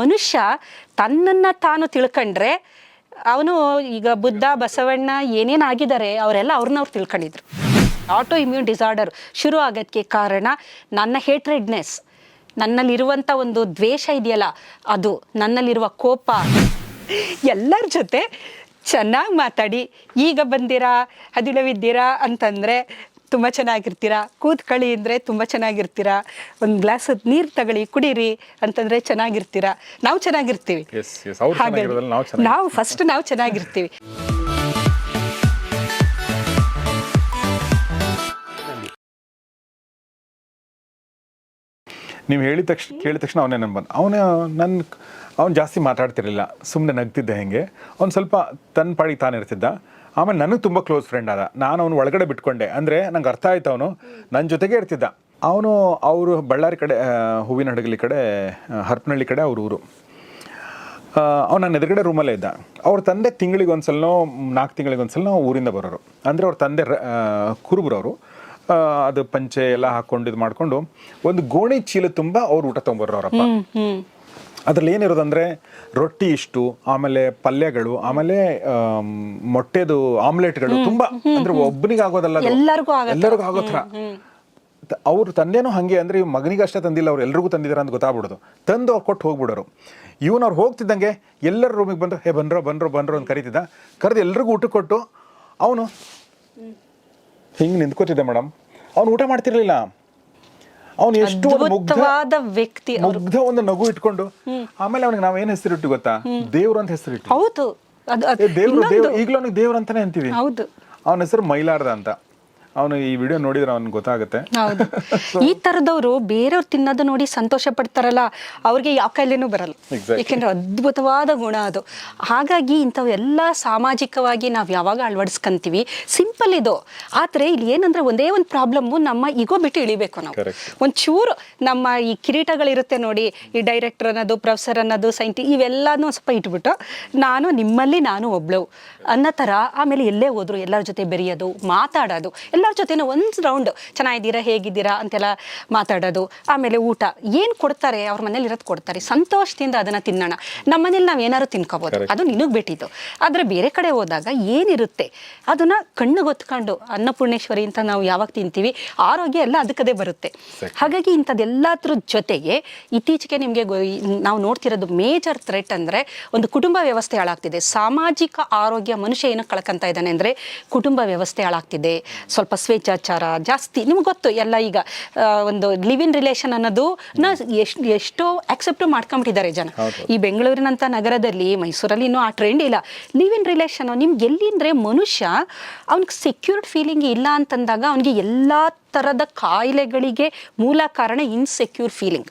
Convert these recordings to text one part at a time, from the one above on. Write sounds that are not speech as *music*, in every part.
ಮನುಷ್ಯ ತನ್ನನ್ನು ತಾನು ತಿಳ್ಕೊಂಡ್ರೆ ಅವನು ಈಗ ಬುದ್ಧ, ಬಸವಣ್ಣ ಏನೇನಾಗಿದ್ದಾರೆ ಅವರೆಲ್ಲ ಅವ್ರನ್ನ ಅವ್ರು ತಿಳ್ಕೊಂಡಿದ್ರು. ಆಟೋ ಇಮ್ಯೂನ್ ಡಿಸಾರ್ಡರ್ ಶುರು ಆಗೋದಕ್ಕೆ ಕಾರಣ ನನ್ನ ಹೇಟ್ರೆಡ್ನೆಸ್ ನನ್ನಲ್ಲಿರುವಂಥ ಒಂದು ದ್ವೇಷ ಇದೆಯಲ್ಲ ಅದು, ನನ್ನಲ್ಲಿರುವ ಕೋಪ, ಎಲ್ಲರ ಜೊತೆ ಚೆನ್ನಾಗಿ ಮಾತಾಡಿ, ಈಗ ಬಂದಿರಾ ಹದಿಳವಿದ್ದೀರಾ ಅಂತಂದರೆ ತುಂಬ ಚೆನ್ನಾಗಿರ್ತೀರಾ? ಕೂತ್ಕೊಳ್ಳಿ ಅಂದರೆ ತುಂಬ ಚೆನ್ನಾಗಿರ್ತೀರಾ? ಒಂದು ಗ್ಲಾಸ್ ನೀರು ತಗೊಳ್ಳಿ ಕುಡೀರಿ ಅಂತಂದರೆ ಚೆನ್ನಾಗಿರ್ತೀರಾ? ನಾವು ಚೆನ್ನಾಗಿರ್ತೀವಿ. ನಾವು ಫಸ್ಟ್ ನಾವು ಚೆನ್ನಾಗಿರ್ತೀವಿ. ನೀವು ಹೇಳಿದ ತಕ್ಷಣ ಕೇಳಿದ ತಕ್ಷಣ ಅವನೇ ನನ್ನ ಬಂದು ಅವನ ನನ್ನ ಅವ್ನು ಜಾಸ್ತಿ ಮಾತಾಡ್ತಿರಲಿಲ್ಲ. ಸುಮ್ಮನೆ ನಗ್ತಿದ್ದೆ ಹೆಂಗೆ. ಅವ್ನು ಸ್ವಲ್ಪ ತನ್ನ ಪಾಡಿಗೆ ತಾನು ಇರ್ತಿದ್ದ ಆಮೇಲೆ ನನಗೆ ತುಂಬ ಕ್ಲೋಸ್ ಫ್ರೆಂಡ್ ಆದ. ನಾನು ಅವನು ಒಳಗಡೆ ಬಿಟ್ಕೊಂಡೆ. ಅಂದರೆ ನಂಗೆ ಅರ್ಥ ಆಯ್ತು ಅವನು. ನನ್ನ ಜೊತೆಗೆ ಇರ್ತಿದ್ದ. ಅವನು ಅವರು ಬಳ್ಳಾರಿ ಕಡೆ ಹೂವಿನ ಹಡಗಲಿ ಕಡೆ ಹರಪನಹಳ್ಳಿ ಕಡೆ ಅವ್ರ ಊರು. ಅವ್ನು ನನ್ನ ಎದುರುಗಡೆ ರೂಮಲ್ಲೇ ಇದ್ದ. ಅವ್ರ ತಂದೆ ತಿಂಗಳಿಗೆ ಒಂದ್ಸಲನೋ ನಾಲ್ಕು ತಿಂಗಳಿಗೆ ಒಂದ್ಸಲ ಊರಿಂದ ಬರೋರು. ಅಂದರೆ ಅವ್ರ ತಂದೆ ಕುರುಬರವರು. ಅದು ಪಂಚೆ ಎಲ್ಲ ಹಾಕೊಂಡು ಇದು ಮಾಡಿಕೊಂಡು, ಒಂದು ಗೋಣಿ ಚೀಲ ತುಂಬ ಅವ್ರು ಊಟ ಹ್ಮ್. ಅದ್ರಲ್ಲಿ ಏನಿರೋದಂದ್ರೆ ರೊಟ್ಟಿ ಇಷ್ಟು ಆಮೇಲೆ ಪಲ್ಯಗಳು ಆಮೇಲೆ ಆಮ್, ಮೊಟ್ಟೆದು ಆಮ್ಲೆಟ್ಗಳು ತುಂಬಾ ಅಂದ್ರೆ ಒಬ್ಬನಿಗೆ ಆಗೋದಲ್ಲ ಎಲ್ಲರಿಗೂ. ಎಲ್ಲರಿಗೂ ಆಗೋ ಥರ ಅವ್ರ ತಂದೆನೂ ಹಂಗೆ ಅಂದ್ರೆ ಇವ್ ಮಗನಿಗಷ್ಟೇ ತಂದಿಲ್ಲ ಅವ್ರು ಎಲ್ರಿಗೂ ತಂದಿದ್ದಾರೆ ಅಂತ ಗೊತ್ತಾಗ್ಬಿಡೋದು. ತಂದು ಅವ್ರು ಕೊಟ್ಟು ಹೋಗ್ಬಿಡೋರು. ಇವನು ಅವ್ರು ಹೋಗ್ತಿದ್ದಂಗೆ ಎಲ್ಲರ ರೂಮಿಗೆ ಬಂದು ಹೇ ಬಂದ್ರೋ ಬಂದ್ರೋ ಬಂದ್ರೋ ಅಂತ ಕರಿತಿದ್ದ. ಕರೆದು ಎಲ್ರಿಗೂ ಊಟ ಕೊಟ್ಟು ಅವನು ಹಿಂಗೆ ನಿಂತ್ಕೋತಿದ್ದೆ ಮೇಡಮ್ ಅವ್ನು ಊಟ ಮಾಡ್ತಿರ್ಲಿಲ್ಲ. ಅವನು ಎಷ್ಟು ಮುಗ್ಧವಾದ ಅದ್ಭುತವಾದ ವ್ಯಕ್ತಿ ಮುಗ್ಧ ಒಂದು ನಗು ಇಟ್ಕೊಂಡು ಆಮೇಲೆ ಅವನಿಗೆ ನಾವ್ ಏನ್ ಹೆಸರಿಟ್ಟು ಗೊತ್ತಾ? ದೇವ್ರ ಅಂತ ಹೆಸರಿಟ್ಟು ಹೌದು. ದೇವ್ರು ದೇವ್ರು ಈಗಲೂ ಅವನಿಗೆ ದೇವ್ರು ಅಂತಾನೆ ಅಂತೀವಿ. ಹೌದು. ಅವನ ಹೆಸರು ಮೈಲಾರ್ದ ಅಂತ. ಅವನು ಈ ವಿಡಿಯೋ ನೋಡಿದ್ರೆ ಅವ್ನಿಗೆ ಗೊತ್ತಾಗುತ್ತೆ. ಹೌದು. ಈ ತರದವರು ಬೇರೆಯವ್ರು ತಿನ್ನೋದು ನೋಡಿ ಸಂತೋಷ ಪಡ್ತಾರಲ್ಲ ಅವ್ರಿಗೆ ಯಾವ ಕಾಯಿಲೆನೂ ಬರಲ್ಲ. ಯಾಕಂದ್ರೆ ಅದ್ಭುತವಾದ ಗುಣ ಅದು. ಹಾಗಾಗಿ ಇಂಥವೆಲ್ಲ ಸಾಮಾಜಿಕವಾಗಿ ನಾವು ಯಾವಾಗ ಅಳವಡಿಸ್ಕೊಂತೀವಿ ಸಿಂಪಲ್ ಇದು. ಆದರೆ ಇಲ್ಲಿ ಏನಂದ್ರೆ ಒಂದೇ ಒಂದು ಪ್ರಾಬ್ಲಮ್ ನಮ್ಮ ಈಗೋ ಬಿಟ್ಟು ಇಳಿಬೇಕು ನಾವು. ಒಂಚೂರು ನಮ್ಮ ಈ ಕಿರೀಟಗಳಿರುತ್ತೆ ನೋಡಿ ಈ ಡೈರೆಕ್ಟರ್ ಅನ್ನೋದು ಪ್ರೊಫೆಸರ್ ಅನ್ನೋದು ಸೈಂಟಿ ಇವೆಲ್ಲಾನು ಸ್ವಲ್ಪ ಇಟ್ಬಿಟ್ಟು ನಾನು ನಿಮ್ಮಲ್ಲಿ ನಾನು ಒಬ್ಳು ಅನ್ನೋ ತರ ಆಮೇಲೆ ಎಲ್ಲೇ ಹೋದ್ರು ಎಲ್ಲರ ಜೊತೆ ಬೆರೆಯೋದು ಮಾತಾಡೋದು ಎಲ್ಲರ ಜೊತೆನೂ ಒಂದು ರೌಂಡ್ ಚೆನ್ನಾಗಿದ್ದೀರಾ ಹೇಗಿದ್ದೀರಾ ಅಂತೆಲ್ಲ ಮಾತಾಡೋದು. ಆಮೇಲೆ ಊಟ. ಏನು ಕೊಡ್ತಾರೆ? ಅವ್ರ ಮನೇಲಿ ಇರೋದು ಕೊಡ್ತಾರೆ. ಸಂತೋಷದಿಂದ ಅದನ್ನು ತಿನ್ನೋಣ. ನಮ್ಮ ಮನೇಲಿ ನಾವು ಏನಾದ್ರು ತಿನ್ಕೋಬೋದು. ಅದು ನಿನಗೆ ಬಿಟ್ಟಿದ್ದು. ಆದರೆ ಬೇರೆ ಕಡೆ ಹೋದಾಗ ಏನಿರುತ್ತೆ? ಅದನ್ನ ಕಣ್ಣು ಗೊತ್ಕೊಂಡು ಅನ್ನಪೂರ್ಣೇಶ್ವರಿ ಅಂತ ನಾವು ಯಾವಾಗ ತಿಂತೀವಿ ಆರೋಗ್ಯ ಎಲ್ಲ ಅದಕ್ಕದೇ ಬರುತ್ತೆ. ಹಾಗಾಗಿ ಇಂಥದ್ದೆಲ್ಲದ್ರ ಜೊತೆಗೆ ಇತ್ತೀಚೆಗೆ ನಿಮಗೆ ನಾವು ನೋಡ್ತಿರೋದು ಮೇಜರ್ ಥ್ರೆಟ್ ಅಂದರೆ ಒಂದು ಕುಟುಂಬ ವ್ಯವಸ್ಥೆ ಹಾಳಾಗ್ತಿದೆ. ಸಾಮಾಜಿಕ ಆರೋಗ್ಯ ಮನುಷ್ಯ ಏನಕ್ಕೆ ಕಳ್ಕೊಂತ ಇದ್ದಾನೆ ಅಂದರೆ ಕುಟುಂಬ ವ್ಯವಸ್ಥೆ ಹಾಳಾಗ್ತಿದೆ. ಸ್ವಲ್ಪ ಸ್ವೇಚ್ಛಾಚಾರ ಜಾಸ್ತಿ. ನಿಮ್ಗೆ ಗೊತ್ತು ಎಲ್ಲ ಈಗ ಒಂದು ಲಿವ್ ಇನ್ ರಿಲೇಷನ್ ಅನ್ನೋದು ನ ಎಷ್ಟು ಎಷ್ಟೋ ಆಕ್ಸೆಪ್ಟ್ ಮಾಡ್ಕೊಂಬಿಟ್ಟಿದ್ದಾರೆ ಜನ. ಈ ಬೆಂಗಳೂರಿನಂಥ ನಗರದಲ್ಲಿ ಮೈಸೂರಲ್ಲಿ ಇನ್ನೂ ಆ ಟ್ರೆಂಡ್ ಇಲ್ಲ. ಲಿವ್ ಇನ್ ರಿಲೇಷನ್ ನಿಮ್ಗೆ ಎಲ್ಲಿಂದ್ರೆ ಮನುಷ್ಯ ಅವ್ನಿಗೆ ಸೆಕ್ಯೂರ್ಡ್ ಫೀಲಿಂಗ್ ಇಲ್ಲ ಅಂತಂದಾಗ ಅವನಿಗೆ ಎಲ್ಲ ಥರದ ಕಾಯಿಲೆಗಳಿಗೆ ಮೂಲ ಕಾರಣ ಇನ್ಸೆಕ್ಯೂರ್ ಫೀಲಿಂಗ್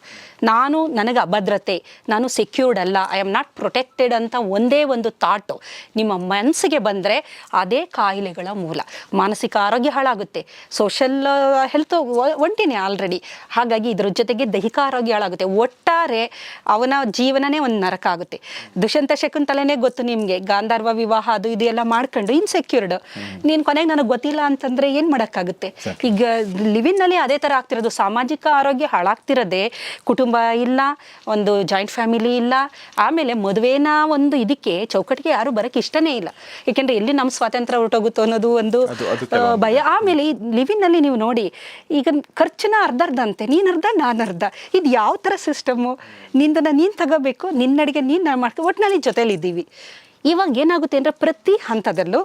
ನಾನು ನನಗೆ ಅಭದ್ರತೆ ನಾನು ಸೆಕ್ಯೂರ್ಡ್ ಅಲ್ಲ ಐ ಆಮ್ ನಾಟ್ ಪ್ರೊಟೆಕ್ಟೆಡ್ ಅಂತ ಒಂದೇ ಒಂದು ಥಾಟು ನಿಮ್ಮ ಮನಸ್ಸಿಗೆ ಬಂದರೆ ಅದೇ ಕಾಯಿಲೆಗಳ ಮೂಲ. ಮಾನಸಿಕ ಆರೋಗ್ಯ ಹಾಳಾಗುತ್ತೆ. ಸೋಷಲ್ ಹೆಲ್ತ್ ಒಂಟಿನೇ ಆಲ್ರೆಡಿ ಹಾಗಾಗಿ ಇದ್ರ ಜೊತೆಗೆ ದೈಹಿಕ ಆರೋಗ್ಯ ಹಾಳಾಗುತ್ತೆ. ಒಟ್ಟಾರೆ ಅವನ ಜೀವನನೇ ಒಂದು ನರಕ ಆಗುತ್ತೆ. ದುಷ್ಯಂತ ಶಕುಂತಲೆನೇ ಗೊತ್ತು ನಿಮಗೆ. ಗಾಂಧರ್ವ ವಿವಾಹ ಅದು ಇದು ಎಲ್ಲ ಮಾಡ್ಕೊಂಡು ಇನ್ಸೆಕ್ಯೂರ್ಡ್ ನೀನು ಕೊನೆಗೆ ನನಗೆ ಗೊತ್ತಿಲ್ಲ ಅಂತಂದರೆ ಏನು ಮಾಡೋಕ್ಕಾಗುತ್ತೆ? ಈಗ ಲಿವಿನಲ್ಲಿ ಅದೇ ಥರ ಆಗ್ತಿರೋದು. ಸಾಮಾಜಿಕ ಆರೋಗ್ಯ ಹಾಳಾಗ್ತಿರೋದೇ ಕುಟುಂಬ ಇಲ್ಲ ಒಂದು ಜಾಯಿಂಟ್ ಫ್ಯಾಮಿಲಿ ಇಲ್ಲ. ಆಮೇಲೆ ಮದುವೆನ ಒಂದು ಇದಕ್ಕೆ ಚೌಕಟ್ಟಿಗೆ ಯಾರು ಬರೋಕ್ಕೆ ಇಷ್ಟನೇ ಇಲ್ಲ. ಏಕೆಂದರೆ ಎಲ್ಲಿ ನಮ್ಮ ಸ್ವಾತಂತ್ರ್ಯ ಹೊರಟೋಗುತ್ತೋ ಅನ್ನೋದು ಒಂದು ಭಯ. ಆಮೇಲೆ ಈ ಲಿವಿನಲ್ಲಿ ನೀವು ನೋಡಿ ಈಗ ಖರ್ಚನ ಅರ್ಧ ಅರ್ಧ ಅಂತೆ ನೀನು ಅರ್ಧ ನಾನು ಅರ್ಧ ಇದು ಯಾವ ಥರ ಸಿಸ್ಟಮು? ನಿಂದನ್ನು ನೀನು ತಗೋಬೇಕು ನಿನ್ನಡಿಗೆ ನೀನು ಮಾಡ್ಕೊ ಒಟ್ಟಿನಲ್ಲಿ ಜೊತೆಲಿದ್ದೀವಿ. ಇವಾಗ ಏನಾಗುತ್ತೆ ಅಂದರೆ ಪ್ರತಿ ಹಂತದಲ್ಲೂ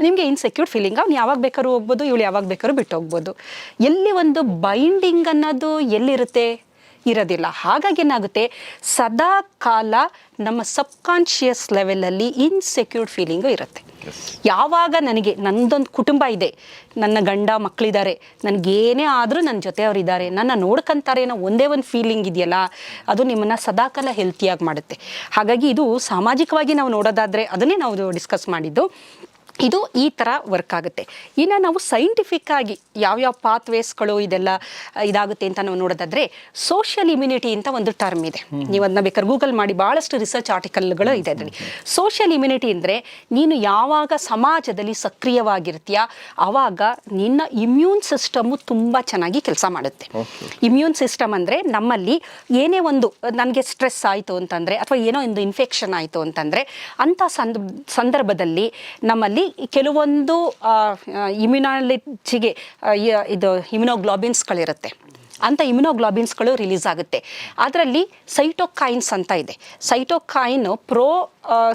ನಿಮಗೆ ಇನ್ಸೆಕ್ಯೂರ್ ಫೀಲಿಂಗ್ ಅವ್ನು ಯಾವಾಗ ಬೇಕಾದ್ರೂ ಹೋಗ್ಬೋದು ಇವಳು ಯಾವಾಗ ಬೇಕಾದ್ರೂ ಬಿಟ್ಟು ಹೋಗ್ಬೋದು. ಎಲ್ಲಿ ಒಂದು ಬೈಂಡಿಂಗ್ ಅನ್ನೋದು ಎಲ್ಲಿರುತ್ತೆ? ಇರೋದಿಲ್ಲ. ಹಾಗಾಗಿ ಏನಾಗುತ್ತೆ? ಸದಾ ಕಾಲ ನಮ್ಮ ಸಬ್ಕಾನ್ಷಿಯಸ್ ಲೆವೆಲಲ್ಲಿ ಇನ್ಸೆಕ್ಯೂರ್ಡ್ ಫೀಲಿಂಗು ಇರುತ್ತೆ. ಯಾವಾಗ ನನಗೆ ನಂದೊಂದು ಕುಟುಂಬ ಇದೆ ನನ್ನ ಗಂಡ ಮಕ್ಕಳಿದ್ದಾರೆ ನನಗೇನೇ ಆದರೂ ನನ್ನ ಜೊತೆ ಇದ್ದಾರೆ ನನ್ನ ನೋಡ್ಕೊಂತಾರೆ ಅನ್ನೋ ಒಂದೇ ಒಂದು ಫೀಲಿಂಗ್ ಇದೆಯಲ್ಲ ಅದು ನಿಮ್ಮನ್ನು ಸದಾಕಾಲ ಹೆಲ್ತಿಯಾಗಿ ಮಾಡುತ್ತೆ. ಹಾಗಾಗಿ ಇದು ಸಾಮಾಜಿಕವಾಗಿ ನಾವು ನೋಡೋದಾದರೆ ಅದನ್ನೇ ನಾವು ಡಿಸ್ಕಸ್ ಮಾಡಿದ್ದು. ಇದು ಈ ಥರ ವರ್ಕ್ ಆಗುತ್ತೆ. ಇನ್ನು ನಾವು ಸೈಂಟಿಫಿಕ್ ಆಗಿ ಯಾವ್ಯಾವ ಪಾತ್ವೇಸ್ಗಳು ಇದೆಲ್ಲ ಇದಾಗುತ್ತೆ ಅಂತ ನಾವು ನೋಡೋದಾದ್ರೆ ಸೋಷಿಯಲ್ ಇಮ್ಯುನಿಟಿ ಅಂತ ಒಂದು ಟರ್ಮ್ ಇದೆ. ನೀವು ಅದನ್ನ ಬೇಕಾದ್ರೆ ಗೂಗಲ್ ಮಾಡಿ ಭಾಳಷ್ಟು ರಿಸರ್ಚ್ ಆರ್ಟಿಕಲ್ಗಳು ಇದೆ ಅದರಲ್ಲಿ. ಸೋಷಿಯಲ್ ಇಮ್ಯುನಿಟಿ ಅಂದರೆ ನೀನು ಯಾವಾಗ ಸಮಾಜದಲ್ಲಿ ಸಕ್ರಿಯವಾಗಿರ್ತೀಯ ಆವಾಗ ನಿನ್ನ ಇಮ್ಯೂನ್ ಸಿಸ್ಟಮು ತುಂಬ ಚೆನ್ನಾಗಿ ಕೆಲಸ ಮಾಡುತ್ತೆ. ಇಮ್ಯೂನ್ ಸಿಸ್ಟಮ್ ಅಂದರೆ ನಮ್ಮಲ್ಲಿ ಏನೇ ಒಂದು ನನಗೆ ಸ್ಟ್ರೆಸ್ ಆಯಿತು ಅಂತಂದರೆ ಅಥವಾ ಏನೋ ಒಂದು ಇನ್ಫೆಕ್ಷನ್ ಆಯಿತು ಅಂತಂದರೆ ಅಂಥ ಸಂದ ಸಂದರ್ಭದಲ್ಲಿ ನಮ್ಮಲ್ಲಿ ಕೆಲವೊಂದು ಇಮ್ಯುನಾಲಿಟಿಗೆ ಇದು ಇಮ್ಯುನೋಗ್ಲಾಬಿನ್ಸ್ಗಳಿರುತ್ತೆ ಅಂಥ ಇಮ್ಯುನೋಗ್ಲಾಬಿನ್ಸ್ಗಳು ರಿಲೀಸ್ ಆಗುತ್ತೆ. ಅದರಲ್ಲಿ ಸೈಟೋಕೈನ್ಸ್ ಅಂತ ಇದೆ. Cytokine pro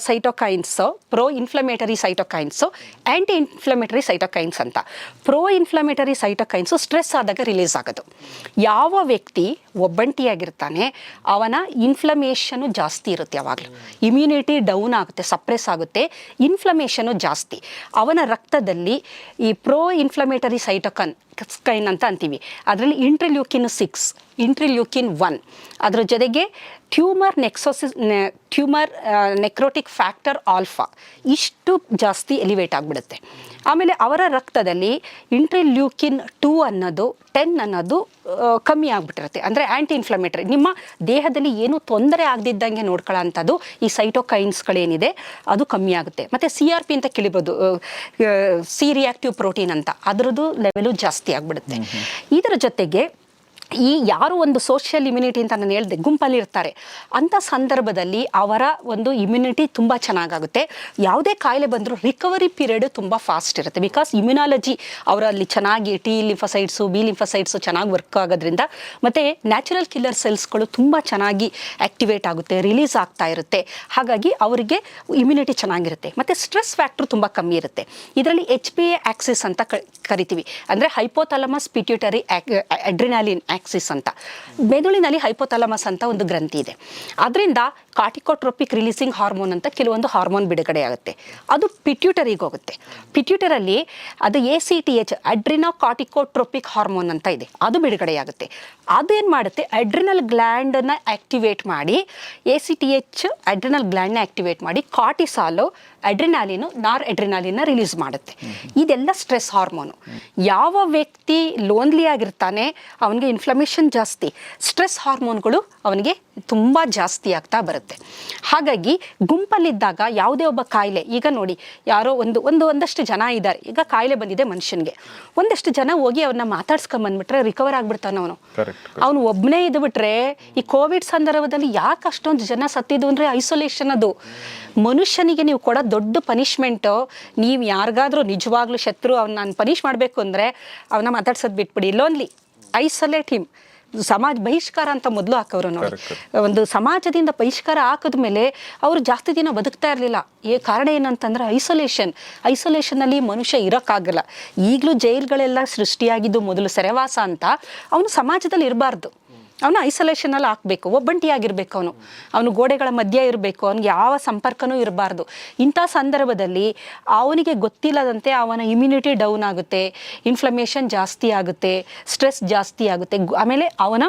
cytokines, pro inflammatory cytokines anti inflammatory cytokines ಅಂತ. ಪ್ರೋ ಇನ್ಫ್ಲಮೇಟರಿ ಸೈಟೋಕೈನ್ಸು ಸ್ಟ್ರೆಸ್ ಆದಾಗ ರಿಲೀಸ್ ಆಗೋದು. ಯಾವ ವ್ಯಕ್ತಿ ಒಬ್ಬಂಟಿಯಾಗಿರ್ತಾನೆ, ಅವನ ಇನ್ಫ್ಲಮೇಷನು ಜಾಸ್ತಿ ಇರುತ್ತೆ ಯಾವಾಗಲೂ. ಇಮ್ಯುನಿಟಿ ಡೌನ್ ಆಗುತ್ತೆ, ಸಪ್ರೆಸ್ ಆಗುತ್ತೆ, ಇನ್ಫ್ಲಮೇಷನು ಜಾಸ್ತಿ. ಅವನ ರಕ್ತದಲ್ಲಿ ಈ ಪ್ರೋ ಇನ್ಫ್ಲಮೇಟರಿ ಸೈಟೋಕನ್ ಸ್ಕೈನ್ ಅಂತ ಅಂತೀವಿ. ಅದರಲ್ಲಿ ಇಂಟ್ರಲ್ಯೂಕಿನ್ ಸಿಕ್ಸ್ ಇಂಟ್ರಿಲ್ಯೂಕಿನ್ ಒನ್. ಅದರ ಜೊತೆಗೆ tumour necrosis tumour necrotic factor alpha ಇಷ್ಟು ಜಾಸ್ತಿ ಎಲಿವೇಟ್ ಆಗಿಬಿಡುತ್ತೆ. ಆಮೇಲೆ ಅವರ ರಕ್ತದಲ್ಲಿ ಇಂಟ್ರಿಲ್ಯೂಕಿನ್ ಟೂ ಅನ್ನೋದು ಟೆನ್ ಅನ್ನೋದು ಕಮ್ಮಿ ಆಗಿಬಿಟ್ಟಿರುತ್ತೆ. ಅಂದರೆ ಆ್ಯಂಟಿ ಇನ್ಫ್ಲಮೇಟರಿ ನಿಮ್ಮ ದೇಹದಲ್ಲಿ ಏನು ತೊಂದರೆ ಆಗದಿದ್ದಂಗೆ ನೋಡ್ಕೊಳ್ಳೋ ಅಂಥದ್ದು ಈ ಸೈಟೋಕೈನ್ಸ್ಗಳೇನಿದೆ ಅದು ಕಮ್ಮಿ ಆಗುತ್ತೆ. ಮತ್ತು ಸಿ ಆರ್ ಪಿ ಅಂತ ಕೇಳಿಬೋದು ಸಿ ರಿಯಾಕ್ಟಿವ್ ಪ್ರೋಟೀನ್ ಅಂತ. ಅದರದ್ದು ಲೆವೆಲು ಜಾಸ್ತಿ ಆಗಿಬಿಡುತ್ತೆ. ಇದರ ಜೊತೆಗೆ ಈ ಯಾರು ಒಂದು ಸೋಷಿಯಲ್ ಇಮ್ಯುನಿಟಿ ಅಂತ ನಾನು ಹೇಳಿದೆ ಗುಂಪಲ್ಲಿ ಇರ್ತಾರೆ ಅಂಥ ಸಂದರ್ಭದಲ್ಲಿ ಅವರ ಒಂದು ಇಮ್ಯುನಿಟಿ ತುಂಬ ಚೆನ್ನಾಗಾಗುತ್ತೆ. ಯಾವುದೇ ಕಾಯಿಲೆ ಬಂದರೂ ರಿಕವರಿ ಪೀರಿಯಡ್ ತುಂಬ ಫಾಸ್ಟ್ ಇರುತ್ತೆ. ಬಿಕಾಸ್ ಇಮ್ಯುನಾಲಜಿ ಅವರಲ್ಲಿ ಚೆನ್ನಾಗಿ ಟಿ ಲಿಂಫಸೈಡ್ಸು ಬಿ ಲಿಂಫಸೈಡ್ಸು ಚೆನ್ನಾಗಿ ವರ್ಕ್ ಆಗೋದ್ರಿಂದ ಮತ್ತು ನ್ಯಾಚುರಲ್ ಕಿಲ್ಲರ್ ಸೆಲ್ಸ್ಗಳು ತುಂಬ ಚೆನ್ನಾಗಿ ಆ್ಯಕ್ಟಿವೇಟ್ ಆಗುತ್ತೆ ರಿಲೀಸ್ ಆಗ್ತಾ ಇರುತ್ತೆ. ಹಾಗಾಗಿ ಅವರಿಗೆ ಇಮ್ಯುನಿಟಿ ಚೆನ್ನಾಗಿರುತ್ತೆ. ಮತ್ತು ಸ್ಟ್ರೆಸ್ ಫ್ಯಾಕ್ಟ್ರ್ ತುಂಬ ಕಮ್ಮಿ ಇರುತ್ತೆ. ಇದರಲ್ಲಿ ಎಚ್ ಪಿ ಎ ಆಕ್ಸಿಸ್ ಅಂತ ಕರಿತೀವಿ. ಅಂದರೆ ಹೈಪೋಥಾಲಮಸ್ ಪಿಟ್ಯೂಟರಿ ಅಡ್ರಿನಾಲಿನ್ ಆಕ್ಸಿಸ್ ಅಂತ. ಮೆದುಳಿನಲ್ಲಿ ಹೈಪೋಥಾಲಮಸ್ ಅಂತ ಒಂದು ಗ್ರಂಥಿ ಇದೆ. ಅದರಿಂದ ಕಾರ್ಟಿಕೋಟ್ರೋಪಿಕ್ ರಿಲೀಸಿಂಗ್ ಹಾರ್ಮೋನ್ ಅಂತ ಕೆಲವೊಂದು ಹಾರ್ಮೋನ್ ಬಿಡುಗಡೆ ಆಗುತ್ತೆ ಅದು ಪಿಟ್ಯೂಟರಿಗೆ ಹೋಗುತ್ತೆ. ಪಿಟ್ಯೂಟರಲ್ಲಿ ಅದು A C T H adrenocorticotropic hormone ಅಂತ ಇದೆ. ಅದು ಬಿಡುಗಡೆಯಾಗುತ್ತೆ. ಅದೇನು ಮಾಡುತ್ತೆ? ಅಡ್ರಿನಲ್ ಗ್ಲ್ಯಾಂಡನ್ನು ಆ್ಯಕ್ಟಿವೇಟ್ ಮಾಡಿ A C T H adrenal ಗ್ಲ್ಯಾಂಡ್ನ activate ಮಾಡಿ ಕಾಟಿಸಾಲು ಅಡ್ರಿನಾಲಿನು ನಾರ್ ಅಡ್ರಿನಾಲಿನ ರಿಲೀಸ್ ಮಾಡುತ್ತೆ. ಇದೆಲ್ಲ ಸ್ಟ್ರೆಸ್ ಹಾರ್ಮೋನು ಯಾವ ವ್ಯಕ್ತಿ ಲೋನ್ಲಿ ಆಗಿರ್ತಾನೆ, ಅವನಿಗೆ ಇನ್ಫ್ಲಮೇಷನ್ ಜಾಸ್ತಿ ಸ್ಟ್ರೆಸ್ ಹಾರ್ಮೋನ್ಗಳು ಅವನಿಗೆ ತುಂಬ ಜಾಸ್ತಿ ಆಗ್ತಾ ಬರುತ್ತೆ. ಹಾಗಾಗಿ ಗುಂಪಲ್ಲಿದ್ದಾಗ ಯಾವುದೇ ಒಬ್ಬ ಕಾಯಿಲೆ ಈಗ ನೋಡಿ ಯಾರೋ ಒಂದು ಒಂದು ಒಂದಷ್ಟು ಜನ ಇದ್ದಾರೆ. ಈಗ ಕಾಯಿಲೆ ಬಂದಿದೆ ಮನುಷ್ಯನಿಗೆ. ಒಂದಷ್ಟು ಜನ ಹೋಗಿ ಅವ್ರನ್ನ ಮಾತಾಡ್ಸ್ಕೊಂಬಂದ್ಬಿಟ್ರೆ ರಿಕವರ್ ಆಗ್ಬಿಡ್ತಾನೆ ಅವನು. ಅವ್ನು ಒಬ್ಬನೇ ಇದ್ಬಿಟ್ರೆ ಈ ಕೋವಿಡ್ ಸಂದರ್ಭದಲ್ಲಿ ಯಾಕೆ ಅಷ್ಟೊಂದು ಜನ ಸತ್ತಿದ್ದು ಅಂದರೆ ಐಸೋಲೇಷನ್ ಅದು. ಮನುಷ್ಯನಿಗೆ ನೀವು ಕೊಡೋ ದೊಡ್ಡ ಪನಿಷ್ಮೆಂಟು ನೀವು ಯಾರಿಗಾದ್ರೂ ನಿಜವಾಗ್ಲೂ ಶತ್ರು ಅವ್ನ ನಾನು ಪನಿಷ್ ಮಾಡಬೇಕು ಅಂದರೆ ಅವನ್ನ ಮಾತಾಡ್ಸೋದು ಬಿಟ್ಬಿಡಿ. ಲೋನ್ಲಿ ಐಸೋಲೇಟ್ ಹಿಮ್ ಸಮಾಜ ಬಹಿಷ್ಕಾರ ಅಂತ ಮೊದಲು ಹಾಕೋರು ನೋಡಿ. ಒಂದು ಸಮಾಜದಿಂದ ಬಹಿಷ್ಕಾರ ಹಾಕಿದ್ಮೇಲೆ ಅವರು ಜಾಸ್ತಿ ದಿನ ಬದುಕ್ತಾ ಇರಲಿಲ್ಲ. ಏ ಕಾರಣ ಏನಂತಂದ್ರೆ ಐಸೋಲೇಷನ್ ಐಸೋಲೇಷನಲ್ಲಿ ಮನುಷ್ಯ ಇರೋಕ್ಕಾಗಲ್ಲ. ಈಗಲೂ ಜೈಲ್ಗಳೆಲ್ಲ ಸೃಷ್ಟಿಯಾಗಿದ್ದು ಮೊದಲು ಸೆರೆವಾಸ ಅಂತ ಅವನು ಸಮಾಜದಲ್ಲಿ ಇರಬಾರ್ದು. ಅವನು ಐಸೋಲೇಷನಲ್ಲಿ ಹಾಕಬೇಕು. ಒಬ್ಬಂಟಿಯಾಗಿರ್ಬೇಕು ಅವನು. ಅವನು ಗೋಡೆಗಳ ಮಧ್ಯೆ ಇರಬೇಕು. ಅವನಿಗೆ ಯಾವ ಸಂಪರ್ಕನೂ ಇರಬಾರ್ದು. ಇಂಥ ಸಂದರ್ಭದಲ್ಲಿ ಅವನಿಗೆ ಗೊತ್ತಿಲ್ಲದಂತೆ ಅವನ ಇಮ್ಯುನಿಟಿ ಡೌನ್ ಆಗುತ್ತೆ. ಇನ್ಫ್ಲಮೇಷನ್ ಜಾಸ್ತಿ ಆಗುತ್ತೆ. ಸ್ಟ್ರೆಸ್ ಜಾಸ್ತಿ ಆಗುತ್ತೆ. ಆಮೇಲೆ ಅವನ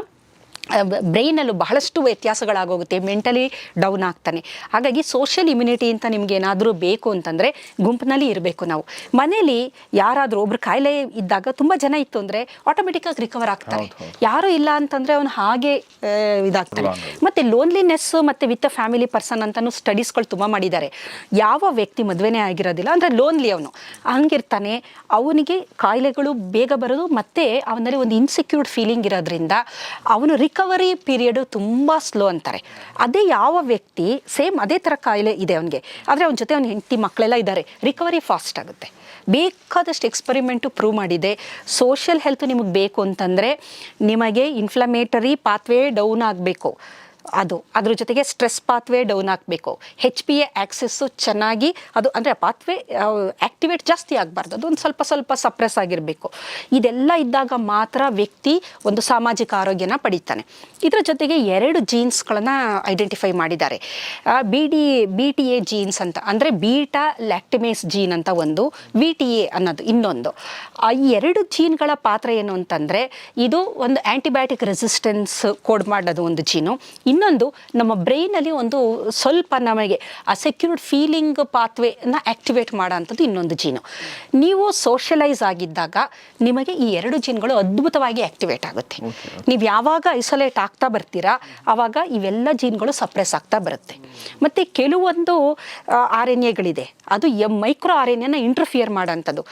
ಬ್ರೈನಲ್ಲೂ ಬಹಳಷ್ಟು ವ್ಯತ್ಯಾಸಗಳಾಗೋಗುತ್ತೆ ಮೆಂಟಲಿ ಡೌನ್ ಆಗ್ತಾನೆ. ಹಾಗಾಗಿ ಸೋಷಿಯಲ್ ಇಮ್ಯುನಿಟಿ ಅಂತ ನಿಮ್ಗೆ ಏನಾದರೂ ಬೇಕು ಅಂತಂದರೆ ಗುಂಪಿನಲ್ಲಿ ಇರಬೇಕು ನಾವು. ಮನೇಲಿ ಯಾರಾದರೂ ಒಬ್ರು ಕಾಯಿಲೆ ಇದ್ದಾಗ ತುಂಬ ಜನ ಇತ್ತು ಅಂದರೆ ಆಟೋಮೆಟಿಕ್ಕಾಗಿ ರಿಕವರ್ ಆಗ್ತಾರೆ. ಯಾರು ಇಲ್ಲ ಅಂತಂದರೆ ಅವನು ಹಾಗೆ ಇದಾಗ್ತಾನೆ. ಮತ್ತು ಲೋನ್ಲಿನೆಸ್ಸು ಮತ್ತು ವಿತ್ ಫ್ಯಾಮಿಲಿ ಪರ್ಸನ್ ಅಂತಲೂ ಸ್ಟಡೀಸ್ಗಳು ತುಂಬ ಮಾಡಿದ್ದಾರೆ. ಯಾವ ವ್ಯಕ್ತಿ ಮದುವೆನೇ ಆಗಿರೋದಿಲ್ಲ ಅಂದರೆ ಲೋನ್ಲಿ ಅವನು. ಹಂಗಿರ್ತಾನೆ. ಅವನಿಗೆ ಕಾಯಿಲೆಗಳು ಬೇಗ ಬರೋದು ಮತ್ತು ಅವನಲ್ಲಿ ಒಂದು ಇನ್ಸೆಕ್ಯೂರ್ಡ್ ಫೀಲಿಂಗ್ ಇರೋದ್ರಿಂದ ಅವನು ರಿಕವರಿ ಪೀರಿಯಡು ತುಂಬ ಸ್ಲೋ ಅಂತಾರೆ. ಅದೇ ಯಾವ ವ್ಯಕ್ತಿ ಸೇಮ್ ಅದೇ ಥರ ಕಾಯಿಲೆ ಇದೆ ಅವನಿಗೆ. ಆದರೆ ಅವನ ಜೊತೆ ಅವನ ಹೆಂಡತಿ ಮಕ್ಕಳೆಲ್ಲ ಇದ್ದಾರೆ ರಿಕವರಿ ಫಾಸ್ಟ್ ಆಗುತ್ತೆ. ಬೇಕಾದಷ್ಟು ಎಕ್ಸ್ಪರಿಮೆಂಟು ಪ್ರೂವ್ ಮಾಡಿದೆ. ಸೋಷಿಯಲ್ ಹೆಲ್ತ್ ನಿಮಗೆ ಬೇಕು ಅಂತಂದರೆ ನಿಮಗೆ ಇನ್ಫ್ಲಮೇಟರಿ ಪಾತ್ವೇ ಡೌನ್ ಆಗಬೇಕು. ಅದು. ಅದ್ರ ಜೊತೆಗೆ ಸ್ಟ್ರೆಸ್ ಪಾತ್ವೇ ಡೌನ್ ಆಗಬೇಕು ಹೆಚ್ ಪಿ ಎ ಆ್ಯಕ್ಸಿಸ್ಸು ಚೆನ್ನಾಗಿ ಅದು ಅಂದರೆ ಪಾತ್ವೇ ಆ್ಯಕ್ಟಿವೇಟ್ ಜಾಸ್ತಿ ಆಗಬಾರ್ದು. ಅದು ಒಂದು ಸ್ವಲ್ಪ ಸ್ವಲ್ಪ ಸಪ್ರೆಸ್ ಆಗಿರಬೇಕು. ಇದೆಲ್ಲ ಇದ್ದಾಗ ಮಾತ್ರ ವ್ಯಕ್ತಿ ಒಂದು ಸಾಮಾಜಿಕ ಆರೋಗ್ಯನ ಪಡೀತಾನೆ. ಇದರ ಜೊತೆಗೆ ಎರಡು ಜೀನ್ಸ್ಗಳನ್ನು ಐಡೆಂಟಿಫೈ ಮಾಡಿದ್ದಾರೆ. B D B T A genes ಅಂತ. ಅಂದರೆ ಬೀಟಾ ಲ್ಯಾಕ್ಟಿಮೇಸ್ ಜೀನ್ ಅಂತ ಒಂದು ವಿ ಟಿ ಎ ಅನ್ನೋದು ಇನ್ನೊಂದು. ಆ, ಈ ಎರಡು ಜೀನ್ಗಳ ಪಾತ್ರ ಏನು ಅಂತಂದರೆ ಇದು ಒಂದು ಆ್ಯಂಟಿಬಯೋಟಿಕ್ ರೆಸಿಸ್ಟೆನ್ಸ್ ಕೋಡ್ ಮಾಡೋದು ಒಂದು ಜೀನು ಇನ್ನೊಂದು ನಮ್ಮ ಬ್ರೈನಲ್ಲಿ ಒಂದು ಸ್ವಲ್ಪ ನಮಗೆ ಆ ಸೆಕ್ಯೂರ್ಡ್ ಫೀಲಿಂಗ್ ಪಾತ್ವೇನ ಆಕ್ಟಿವೇಟ್ ಮಾಡೋವಂಥದ್ದು ಇನ್ನೊಂದು ಜೀನು ನೀವು ಸೋಷಲೈಸ್ ಆಗಿದ್ದಾಗ ನಿಮಗೆ ಈ ಎರಡು ಜೀನ್ಗಳು ಅದ್ಭುತವಾಗಿ ಆಕ್ಟಿವೇಟ್ ಆಗುತ್ತೆ. ನೀವು ಯಾವಾಗ ಐಸೋಲೇಟ್ ಆಗ್ತಾ ಬರ್ತೀರಾ ಆವಾಗ ಇವೆಲ್ಲ ಜೀನ್ಗಳು ಸಪ್ರೆಸ್ ಆಗ್ತಾ ಬರುತ್ತೆ. ಮತ್ತು ಕೆಲವೊಂದು ಆರ್ ಎನ್ ಎಗಳಿದೆ ಅದು ಎಂ ಮೈಕ್ರೋ ಆರ್ ಎನ್ ಎನ ಇಂಟರ್ಫಿಯರ್ ಮಾಡೋಂಥದ್ದು.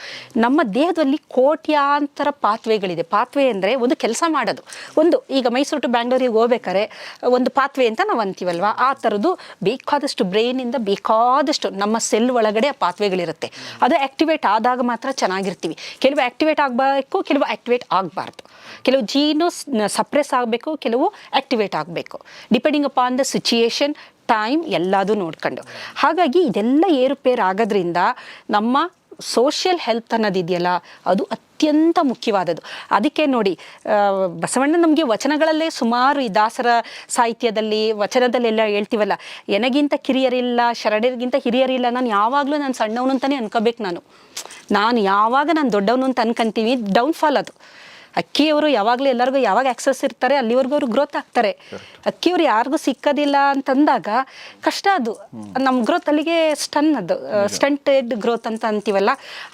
ನಮ್ಮ ದೇಹದಲ್ಲಿ ಕೋಟ್ಯಾಂತರ ಪಾತ್ವೆಗಳಿದೆ ಪಾತ್ವೆ ಅಂದರೆ ಒಂದು ಕೆಲಸ ಮಾಡೋದು. ಒಂದು ಈಗ ಮೈಸೂರು ಟು ಬ್ಯಾಂಗ್ಳೂರಿಗೆ ಹೋಗ್ಬೇಕಾದ್ರೆ ಒಂದು ಪಾತ್ವೆ ಅಂತ ನಾವು ಅಂತೀವಲ್ವ? ಆ ಥರದ್ದು ಬೇಕಾದಷ್ಟು ಬ್ರೈನಿಂದ ಬೇಕಾದಷ್ಟು ನಮ್ಮ ಸೆಲ್ ಒಳಗಡೆ ಆ ಪಾತ್ವೆಗಳಿರುತ್ತೆ ಅದು ಆ್ಯಕ್ಟಿವೇಟ್ ಆದಾಗ ಮಾತ್ರ ಚೆನ್ನಾಗಿರ್ತೀವಿ. ಕೆಲವು ಆ್ಯಕ್ಟಿವೇಟ್ ಆಗಬೇಕು, ಕೆಲವು ಆ್ಯಕ್ಟಿವೇಟ್ ಆಗಬಾರ್ದು. ಕೆಲವು ಜೀನು ಸಪ್ರೆಸ್ ಆಗಬೇಕು, ಕೆಲವು ಆ್ಯಕ್ಟಿವೇಟ್ ಆಗಬೇಕು. Depending upon the situation time ಎಲ್ಲದೂ ನೋಡ್ಕೊಂಡು. ಹಾಗಾಗಿ ಇದೆಲ್ಲ ಏರುಪೇರು ಆಗೋದ್ರಿಂದ ನಮ್ಮ ಸೋಷಿಯಲ್ ಹೆಲ್ತ್ ಅನ್ನೋದಿದೆಯಲ್ಲ, ಅದು ಅತ್ಯಂತ ಮುಖ್ಯವಾದದ್ದು. ಅದಕ್ಕೆ ನೋಡಿ ಬಸವಣ್ಣ ನಮಗೆ ವಚನಗಳಲ್ಲೇ ಸುಮಾರು ಈ ದಾಸರ ಸಾಹಿತ್ಯದಲ್ಲಿ, ವಚನದಲ್ಲೆಲ್ಲ ಹೇಳ್ತೀವಲ್ಲ, ಎನಗಿಂತ ಕಿರಿಯರಿಲ್ಲ, ಶರಣರಿಗಿಂತ ಹಿರಿಯರಿಲ್ಲ, ನಾನು ಯಾವಾಗಲೂ ನಾನು ಸಣ್ಣವನು ಅಂತಲೇ ಅನ್ಕೋಬೇಕು ನಾನು. ನಾನು ಯಾವಾಗ ನಾನು ದೊಡ್ಡವನು ಅಂತ ಅನ್ಕೊಂತೀವಿ ಡೌನ್ಫಾಲ್ ಅದು. ಅಕ್ಕಿಯವರು ಯಾವಾಗಲೂ ಎಲ್ಲರಿಗೂ ಯಾವಾಗ ಆಕ್ಸೆಸ್ ಇರ್ತಾರೆ ಅಲ್ಲಿವರೆಗೂ ಅವರು ಗ್ರೋತ್ ಆಗ್ತಾರೆ. ಅಕ್ಕಿಯವರು ಯಾರಿಗೂ ಸಿಕ್ಕೋದಿಲ್ಲ ಅಂತಂದಾಗ ಕಷ್ಟ ಅದು. ನಮ್ಮ ಗ್ರೋತ್ ಅಲ್ಲಿಗೆ ಸ್ಟನ್ ಅದು. ಸ್ಟಂಟೆಡ್ ಗ್ರೋತ್ ಅಂತ ಅಂತೀವಲ್ಲ?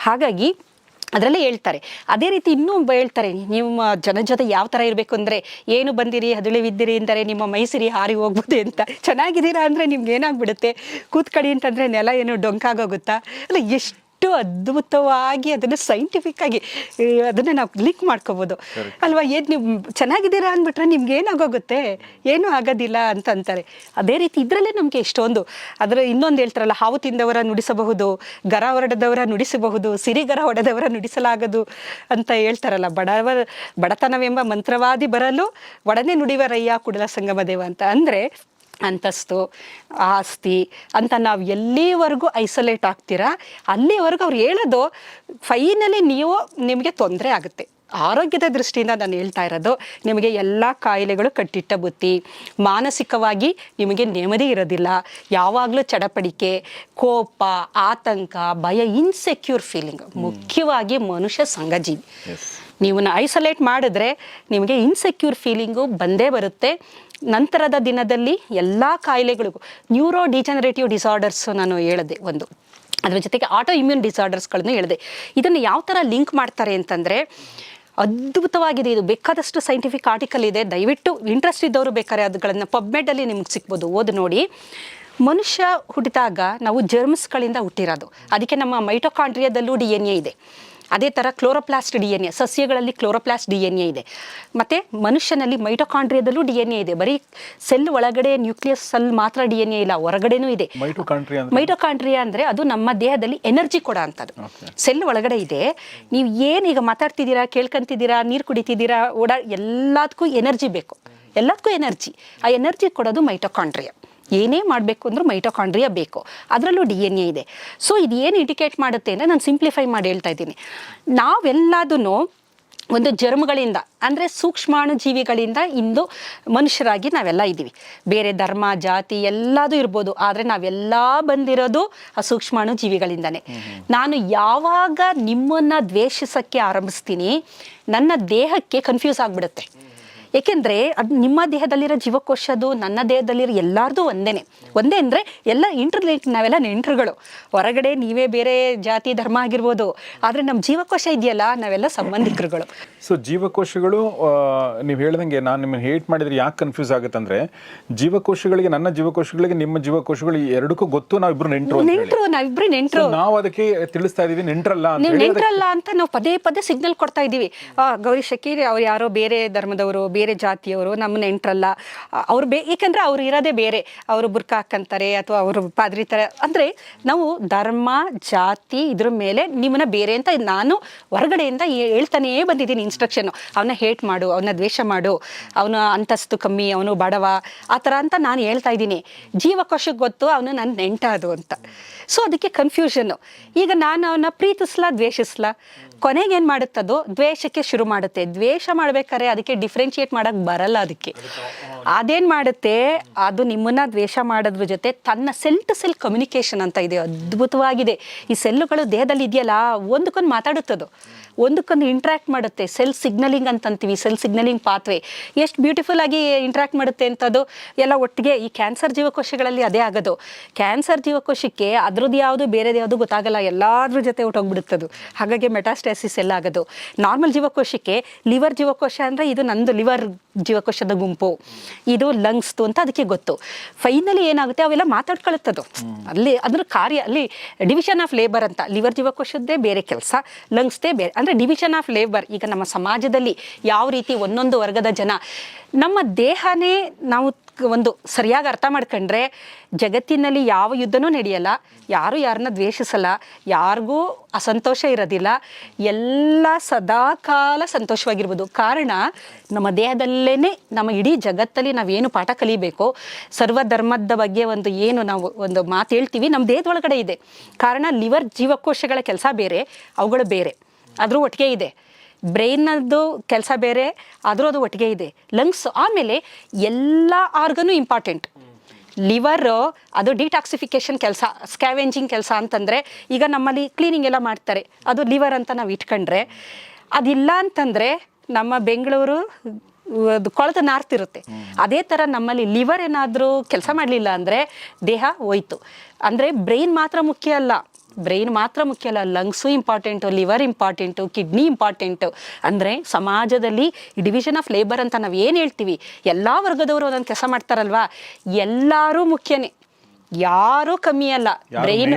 ಹಾಗಾಗಿ ಅದರಲ್ಲೇ ಹೇಳ್ತಾರೆ. ಅದೇ ರೀತಿ ಇನ್ನೂ ಹೇಳ್ತಾರೆ ನಿಮ್ಮ ಜನ ಜೊತೆ ಯಾವ ಥರ ಇರಬೇಕು ಅಂದರೆ ಏನು ಬಂದಿರಿ ಹದುಳಿವಿದ್ದೀರಿ ಅಂದರೆ ನಿಮ್ಮ ಮೈಸಿರಿ ಹಾರಿ ಹೋಗ್ಬೋದು ಅಂತ. ಚೆನ್ನಾಗಿದ್ದೀರಾ ಅಂದರೆ ನಿಮ್ಗೆ ಏನಾಗ್ಬಿಡುತ್ತೆ? ಕೂತ್ಕಡಿ ಅಂತಂದರೆ ನೆಲ ಏನು ಡೊಂಕಾಗೋಗುತ್ತಾ? ಅಲ್ಲ ಎಷ್ಟು ಅದ್ಭುತವಾಗಿ ಅದನ್ನು ಸೈಂಟಿಫಿಕ್ ಆಗಿ ಅದನ್ನ ನಾವು ಲಿಂಕ್ ಮಾಡ್ಕೋಬೋದು. ಅಲ್ವಾ ಏನು ನೀವು ಚೆನ್ನಾಗಿದ್ದೀರಾ ಅಂದ್ಬಿಟ್ರೆ ನಿಮ್ಗೆ ಏನಾಗೋಗುತ್ತೆ? ಏನೂ ಆಗೋದಿಲ್ಲ ಅಂತ ಅಂತಾರೆ. ಅದೇ ರೀತಿ ಇದರಲ್ಲೇ ನಮಗೆ ಎಷ್ಟೊಂದು. ಅದರ ಇನ್ನೊಂದು ಹೇಳ್ತಾರಲ್ಲ ಹಾವು ತಿಂದವರ ನುಡಿಸಬಹುದು ಗರ ಹೊರಡದವರ ನುಡಿಸಬಹುದು ಸಿರಿಗರ ಹೊಡೆದವರ ನುಡಿಸಲಾಗದು ಅಂತ ಹೇಳ್ತಾರಲ್ಲ. ಬಡವ ಬಡತನವೆಂಬ ಮಂತ್ರವಾದಿ ಬರಲು ಒಡನೆ ನುಡಿವರಯ್ಯ ಕುಡಲ ಸಂಗಮ ದೇವ ಅಂತ. ಅಂದರೆ ಅಂತಸ್ತು ಆಸ್ತಿ ಅಂತ ನಾವು ಎಲ್ಲಿವರೆಗೂ ಐಸೋಲೇಟ್ ಆಗ್ತೀರಾ? ಅಲ್ಲಿವರೆಗೂ ಅವ್ರು ಹೇಳೋದು ಫೈನಲಿ ನೀವು ನಿಮಗೆ ತೊಂದರೆ ಆಗುತ್ತೆ. ಆರೋಗ್ಯದ ದೃಷ್ಟಿಯಿಂದ ನಾನು ಹೇಳ್ತಾ ಇರೋದು ನಿಮಗೆ ಎಲ್ಲ ಕಾಯಿಲೆಗಳು ಕಟ್ಟಿಟ್ಟ ಬುತ್ತಿ ಮಾನಸಿಕವಾಗಿ ನಿಮಗೆ ನೆಮ್ಮದಿ ಇರೋದಿಲ್ಲ ಯಾವಾಗಲೂ ಚಡಪಡಿಕೆ ಕೋಪ ಆತಂಕ ಭಯ ಇನ್ಸೆಕ್ಯೂರ್ ಫೀಲಿಂಗ್ ಮುಖ್ಯವಾಗಿ ಮನುಷ್ಯ ಸಂಘಜೀವಿ. ನೀವನ್ನ ಐಸೋಲೇಟ್ ಮಾಡಿದ್ರೆ ನಿಮಗೆ ಇನ್ಸೆಕ್ಯೂರ್ ಫೀಲಿಂಗು ಬಂದೇ ಬರುತ್ತೆ. ನಂತರದ ದಿನದಲ್ಲಿ ಎಲ್ಲ ಕಾಯಿಲೆಗಳಿಗೂ ನ್ಯೂರೋ ಡಿಜನರೇಟಿವ್ ಡಿಸಾರ್ಡರ್ಸು ನಾನು ಹೇಳಿದೆ ಒಂದು. ಅದರ ಜೊತೆಗೆ ಆಟೋ ಇಮ್ಯೂನ್ ಡಿಸಾರ್ಡರ್ಸ್ಗಳನ್ನು ಹೇಳಿದೆ. ಇದನ್ನು ಯಾವ ಥರ ಲಿಂಕ್ ಮಾಡ್ತಾರೆ ಅಂತಂದರೆ ಅದ್ಭುತವಾಗಿದೆ ಇದು. ಬೇಕಾದಷ್ಟು ಸೈಂಟಿಫಿಕ್ ಆರ್ಟಿಕಲ್ ಇದೆ. ದಯವಿಟ್ಟು ಇಂಟ್ರೆಸ್ಟ್ ಇದ್ದವರು ಬೇಕಾದ್ರೆ ಅದುಗಳನ್ನು ಪಬ್ಮೆಡಲ್ಲಿ ನಿಮ್ಗೆ ಸಿಗ್ಬೋದು. ಓದು ನೋಡಿ. ಮನುಷ್ಯ ಹುಟ್ಟಿದಾಗ ನಾವು ಜರ್ಮ್ಸ್ಗಳಿಂದ ಹುಟ್ಟಿರೋದು. ಅದಕ್ಕೆ ನಮ್ಮ ಮೈಟೋಕಾಂಡ್ರಿಯಾದಲ್ಲೂ ಡಿ ಎನ್ ಎ ಇದೆ. ಅದೇ ಥರ ಕ್ಲೋರೋಪ್ಲಾಸ್ಟ್ ಡಿ ಎನ್ ಎ ಸಸ್ಯಗಳಲ್ಲಿ ಕ್ಲೋರೋಪ್ಲಾಸ್ಟ್ ಡಿ ಎನ್ ಎ ಇದೆ. ಮತ್ತು ಮನುಷ್ಯನಲ್ಲಿ ಮೈಟೋಕಾಂಡ್ರಿಯಾದಲ್ಲೂ ಡಿ ಎನ್ ಎ ಇದೆ. ಬರೀ ಸೆಲ್ ಒಳಗಡೆ ನ್ಯೂಕ್ಲಿಯಸ್ ಅಲ್ಲಿ ಮಾತ್ರ ಡಿ ಎನ್ ಎ ಇಲ್ಲ ಹೊರಗಡೆನೂ ಇದೆ. ಮೈಟೋಕಾಂಡ್ರಿಯಾ ಅಂದ್ರೆ? ಅದು ನಮ್ಮ ದೇಹದಲ್ಲಿ ಎನರ್ಜಿ ಕೊಡೋ ಅಂಥದ್ದು. ಸೆಲ್ ಒಳಗಡೆ ಇದೆ. ನೀವು ಏನು ಈಗ ಮಾತಾಡ್ತಿದ್ದೀರಾ ಕೇಳ್ಕೊಂತಿದ್ದೀರಾ ನೀರು ಕುಡಿತಿದ್ದೀರಾ ಓಡಾ ಎಲ್ಲದಕ್ಕೂ ಎನರ್ಜಿ ಬೇಕು. ಎಲ್ಲದಕ್ಕೂ ಎನರ್ಜಿ ಆ ಎನರ್ಜಿ ಕೊಡೋದು ಮೈಟೊಕಾಂಡ್ರಿಯಾ ಏನೇ ಮಾಡಬೇಕು ಅಂದರೂ ಮೈಟೋಕಾಂಡ್ರಿಯಾ ಬೇಕು. ಅದರಲ್ಲೂ ಡಿ ಎನ್ ಎ ಇದೆ. ಸೊ ಇದು ಏನು ಇಂಡಿಕೇಟ್ ಮಾಡುತ್ತೆ ಅಂದರೆ ನಾನು ಸಿಂಪ್ಲಿಫೈ ಮಾಡಿ ಹೇಳ್ತಾ ಇದ್ದೀನಿ. ನಾವೆಲ್ಲದೂ ಒಂದು ಜರ್ಮ್ಗಳಿಂದ ಅಂದರೆ ಸೂಕ್ಷ್ಮಾಣು ಜೀವಿಗಳಿಂದ ಇಂದು ಮನುಷ್ಯರಾಗಿ ನಾವೆಲ್ಲ ಇದ್ದೀವಿ. ಬೇರೆ ಧರ್ಮ ಜಾತಿ ಎಲ್ಲದೂ ಇರ್ಬೋದು ಆದರೆ ನಾವೆಲ್ಲ ಬಂದಿರೋದು ಆ ಸೂಕ್ಷ್ಮಾಣು ಜೀವಿಗಳಿಂದನೇ ನಾನು ಯಾವಾಗ ನಿಮ್ಮನ್ನು ದ್ವೇಷಿಸೋಕ್ಕೆ ಆರಂಭಿಸ್ತೀನಿ ನನ್ನ ದೇಹಕ್ಕೆ ಕನ್ಫ್ಯೂಸ್ ಆಗಿಬಿಡುತ್ತೆ. ಏಕೆಂದರೆ ಅದು ನಿಮ್ಮ ದೇಹದಲ್ಲಿರೋ ಜೀವಕೋಶದು ನನ್ನ ದೇಹದಲ್ಲಿರೋ ಎಲ್ಲಾರ್ದು ಒಂದೇನೆ. ಒಂದೇ ಅಂದ್ರೆ ಎಲ್ಲ ಇಂಟರ್ಲಿಂಕ್ ನಾವೆಲ್ಲ ನೆಂಟರುಗಳು. ಹೊರಗಡೆ ನೀವೇ ಬೇರೆ ಜಾತಿ ಧರ್ಮ ಆಗಿರ್ಬೋದು ಆದರೆ ನಮ್ಮ ಜೀವಕೋಶ ಇದೆಯಲ್ಲ ನಾವೆಲ್ಲ ಸಂಬಂಧಿಕರುಗಳು. ಸೊ ಜೀವಕೋಶಗಳು ನೀವು ಹೇಳ್ದಂಗೆ ನಾನು ನಿಮ್ಮನ್ನು ಹೇಟ್ ಮಾಡಿದ್ರೆ ಯಾಕೆ ಕನ್ಫ್ಯೂಸ್ ಆಗುತ್ತಂದ್ರೆ ಜೀವಕೋಶಗಳಿಗೆ ನನ್ನ ಜೀವಕೋಶಗಳಿಗೆ ನಿಮ್ಮ ಜೀವಕೋಶಗಳು ಎರಡಕ್ಕೂ ಗೊತ್ತು ನಾವಿಬ್ರು ನೆಂಟರು ನೆಂಟರು ನಾವಿಬ್ರು ನೆಂಟರು. ನಾವು ಅದಕ್ಕೆ ತಿಳಿಸ್ತಾ ಇದೀವಿ ನೆಂಟ್ರಲ್ಲ ಅಂತ ನೀವು ನೆಂಟ್ರಲ್ಲ ಅಂತ ನಾವು ಪದೇ ಪದೇ ಸಿಗ್ನಲ್ ಕೊಡ್ತಾ ಇದೀವಿ. ಗೌರಿ ಶಕೀರ್ ಅವ್ರು ಯಾರೋ ಬೇರೆ ಧರ್ಮದವರು ಬೇರೆ ಜಾತಿಯವರು ನಮ್ಮ ನೆಂಟ್ರಲ್ಲ, ಅವ್ರು ಬೇ, ಏಕೆಂದ್ರೆ ಅವ್ರು ಇರೋದೇ ಬೇರೆ. ಅವರು ಬುರ್ಕ ಹಾಕಂತಾರೆ ಅಥವಾ ಅವರು ತರ ಅಂದರೆ ನಾವು ಧರ್ಮ, ಜಾತಿ ಇದ್ರ ಮೇಲೆ ನಿಮ್ಮನ್ನ ಬೇರೆ ಅಂತ ನಾನು ಹೊರಗಡೆಯಿಂದ ಹೇಳ್ತಾನೇ ಬಂದಿದ್ದೀನಿ ಇನ್ಸ್ಟ್ರಕ್ಷನ್ ಅವನ್ನ ಹೇಟ್ ಮಾಡು ಅವನ್ನ ದ್ವೇಷ ಮಾಡು, ಅವನ ಅಂತಸ್ತು ಕಮ್ಮಿ, ಅವನು ಬಡವ, ಆ ಥರ ಅಂತ ನಾನು ಹೇಳ್ತಾ ಇದ್ದೀನಿ. ಜೀವಕೋಶಕ್ಕೆ ಗೊತ್ತು ಅವನು ನನ್ನ ನೆಂಟ ಅದು ಅಂತ. ಸೊ ಅದಕ್ಕೆ ಕನ್ಫ್ಯೂಷನ್ನು ಈಗ ನಾನು ಅವನ್ನ ಪ್ರೀತಿಸ್ಲಾ, ದ್ವೇಷಿಸ್ಲಾ? ಕೊನೆಗೆ ಏನು ಮಾಡುತ್ತದೋ? ದ್ವೇಷಕ್ಕೆ ಶುರು ಮಾಡುತ್ತೆ. ದ್ವೇಷ ಮಾಡ್ಬೇಕಾದ್ರೆ ಅದಕ್ಕೆ ಡಿಫ್ರೆನ್ಶಿಯೇಟ್ ಮಾಡಕ್ ಬರಲ್ಲ ಅದಕ್ಕೆ. ಅದೇನ್ ಮಾಡುತ್ತೆ, ಅದು ನಿಮ್ಮನ್ನ ದ್ವೇಷ ಮಾಡೋದ್ರ ಜೊತೆ ತನ್ನ ಸೆಲ್ ಟು ಸೆಲ್ ಕಮ್ಯುನಿಕೇಶನ್ ಅಂತ ಇದೆ, ಅದ್ಭುತವಾಗಿದೆ. ಈ ಸೆಲ್ಲುಗಳು ದೇಹದಲ್ಲಿ ಇದೆಯಲ್ಲ, ಒಂದಕ್ಕೊಂದು ಮಾತಾಡುತ್ತದು ಒಂದಕ್ಕೊಂದು ಇಂಟ್ರಾಕ್ಟ್ ಮಾಡುತ್ತೆ ಸೆಲ್ ಸಿಗ್ನಲಿಂಗ್ ಅಂತ ಅಂತೀವಿ ಸೆಲ್ ಸಿಗ್ನಲಿಂಗ್ ಪಾತ್ವೆ ಎಷ್ಟು ಬ್ಯೂಟಿಫುಲ್ ಆಗಿ ಇಂಟ್ರ್ಯಾಕ್ಟ್ ಮಾಡುತ್ತೆ ಅಂತದ್ದು ಎಲ್ಲ ಒಟ್ಟಿಗೆ ಈ ಕ್ಯಾನ್ಸರ್ ಜೀವಕೋಶಗಳಲ್ಲಿ ಅದೇ ಆಗೋದು. ಕ್ಯಾನ್ಸರ್ ಜೀವಕೋಶಕ್ಕೆ ಅದ್ರದ್ದು ಯಾವುದು, ಬೇರೆದು ಯಾವುದು ಗೊತ್ತಾಗಲ್ಲ, ಎಲ್ಲಾದ್ರ ಜೊತೆ ಹೊಟ್ಟೋಗ್ಬಿಡುತ್ತದು ಹಾಗಾಗಿ ಮೆಟಾಸ್ಟಾಸಿಸ್ ಎಲ್ಲ ಆಗೋದು. ನಾರ್ಮಲ್ ಜೀವಕೋಶಕ್ಕೆ ಲಿವರ್ ಜೀವಕೋಶ ಅಂದರೆ ಇದು ನಂದು ಲಿವರ್ ಜೀವಕೋಶದ ಗುಂಪು, ಇದು ಲಂಗ್ಸ್ದು ಅಂತ ಅದಕ್ಕೆ ಗೊತ್ತು. ಫೈನಲಿ ಏನಾಗುತ್ತೆ, ಅವೆಲ್ಲ ಮಾತಾಡ್ಕೊಳುತ್ತದು ಅಲ್ಲಿ ಅದ್ರ ಕಾರ್ಯ, ಅಲ್ಲಿ ಡಿವಿಷನ್ ಆಫ್ ಲೇಬರ್ ಅಂತ, ಲಿವರ್ ಜೀವಕೋಶದ್ದೇ ಬೇರೆ ಕೆಲಸ ಲಂಗ್ಸ್ದೇ ಬೇರೆ, ಅಂದರೆ ಡಿವಿಷನ್ ಆಫ್ ಲೇಬರ್ ಈಗ ನಮ್ಮ ಸಮಾಜದಲ್ಲಿ ಯಾವ ರೀತಿ ಒಂದೊಂದು ವರ್ಗದ ಜನ, ನಮ್ಮ ದೇಹನೇ ನಾವು ಒಂದು ಸರಿಯಾಗಿ ಅರ್ಥ ಮಾಡ್ಕೊಂಡ್ರೆ ಜಗತ್ತಿನಲ್ಲಿ ಯಾವ ಯುದ್ಧನೂ ನಡೆಯಲ್ಲ, ಯಾರು ಯಾರನ್ನ ದ್ವೇಷಿಸಲ್ಲ, ಯಾರಿಗೂ ಅಸಂತೋಷ ಇರೋದಿಲ್ಲ, ಎಲ್ಲ ಸದಾಕಾಲ ಸಂತೋಷವಾಗಿರ್ಬೋದು. ಕಾರಣ, ನಮ್ಮ ದೇಹದಲ್ಲೇ ನಮ್ಮ ಇಡೀ ಜಗತ್ತಲ್ಲಿ ನಾವೇನು ಪಾಠ ಕಲಿಬೇಕು, ಸರ್ವಧರ್ಮದ ಬಗ್ಗೆ ಒಂದು ಏನು ನಾವು ಒಂದು ಮಾತು ಹೇಳ್ತೀವಿ, ನಮ್ಮ ದೇಹದ ಒಳಗಡೆ ಇದೆ. ಕಾರಣ, ಲಿವರ್ ಜೀವಕೋಶಗಳ ಕೆಲಸ ಬೇರೆ, ಅವುಗಳು ಬೇರೆ. ಆದರೂ ಒಟ್ಟಿಗೆ ಇದೆ. ಬ್ರೈನದ್ದು ಕೆಲಸ ಬೇರೆ, ಆದರೂ ಅದು ಒಟ್ಟಿಗೆ ಇದೆ. ಲಂಗ್ಸ್ ಆಮೇಲೆ ಎಲ್ಲ ಆರ್ಗನು ಇಂಪಾರ್ಟೆಂಟ್. ಲಿವರ್, ಅದು ಡಿಟಾಕ್ಸಿಫಿಕೇಶನ್ ಕೆಲಸ, ಸ್ಕ್ಯಾವೆಂಜಿಂಗ್ ಕೆಲಸ ಅಂತಂದರೆ ಈಗ ನಮ್ಮಲ್ಲಿ ಕ್ಲೀನಿಂಗ್ ಎಲ್ಲ ಮಾಡ್ತಾರೆ. ಅದು ಲಿವರ್ ಅಂತ ನಾವು ಇಟ್ಕೊಂಡ್ರೆ. ಅದಿಲ್ಲ ಅಂತಂದರೆ ನಮ್ಮ ಬೆಂಗಳೂರು ಅದು ಕೊಳೆತ ನಾರ್ತಿರುತ್ತೆ. ಅದೇ ಥರ ನಮ್ಮಲ್ಲಿ ಲಿವರ್ ಏನಾದರೂ ಕೆಲಸ ಮಾಡಲಿಲ್ಲ ಅಂದರೆ ದೇಹ ಹೋಯ್ತು. ಅಂದರೆ ಬ್ರೈನ್ ಮಾತ್ರ ಮುಖ್ಯ ಅಲ್ಲ. ಬ್ರೈನ್ ಮಾತ್ರ ಮುಖ್ಯ ಅಲ್ಲ lungs important liver important kidney important ಅಂದರೆ ಸಮಾಜದಲ್ಲಿ ಡಿವಿಷನ್ ಆಫ್ ಲೇಬರ್ ಅಂತ ನಾವು ಏನು ಹೇಳ್ತೀವಿ? ಎಲ್ಲ ವರ್ಗದವರು ಒಂದೊಂದು ಕೆಲಸ ಮಾಡ್ತಾರಲ್ವಾ? ಎಲ್ಲರೂ ಮುಖ್ಯನೇ. ಯಾರು ಕಮ್ಮಿ ಅಲ್ಲ. ಬ್ರೈನ್